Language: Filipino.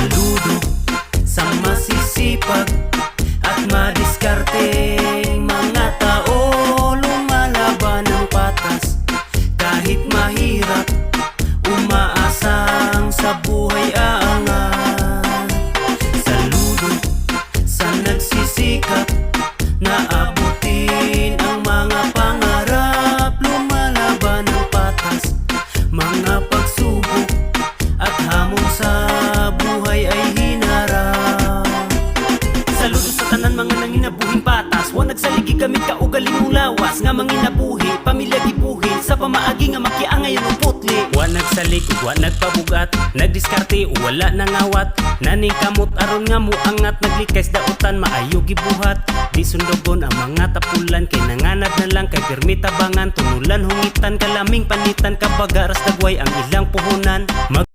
Saludo sa masisipag at madiskarteng mga tao lumalaban ng patas. Gamit ka ugaling mong lawas. Nga manginabuhi, pamilya gibuhi Sa pamaagi nga makiangay ang putli. Wa nagsalik, wa nagpabugat. Nagdiskarte, wala nangawat Naning kamot aron nga mo angat Naglikay sa dautan, maayo gibuhat. Di sundogon ang mga tapulan Kay nanganad na lang kay pirmi tabangan Tunulan, hungitan, kalaming panitan. Kapag aras dagway ang ilang puhunan. Mag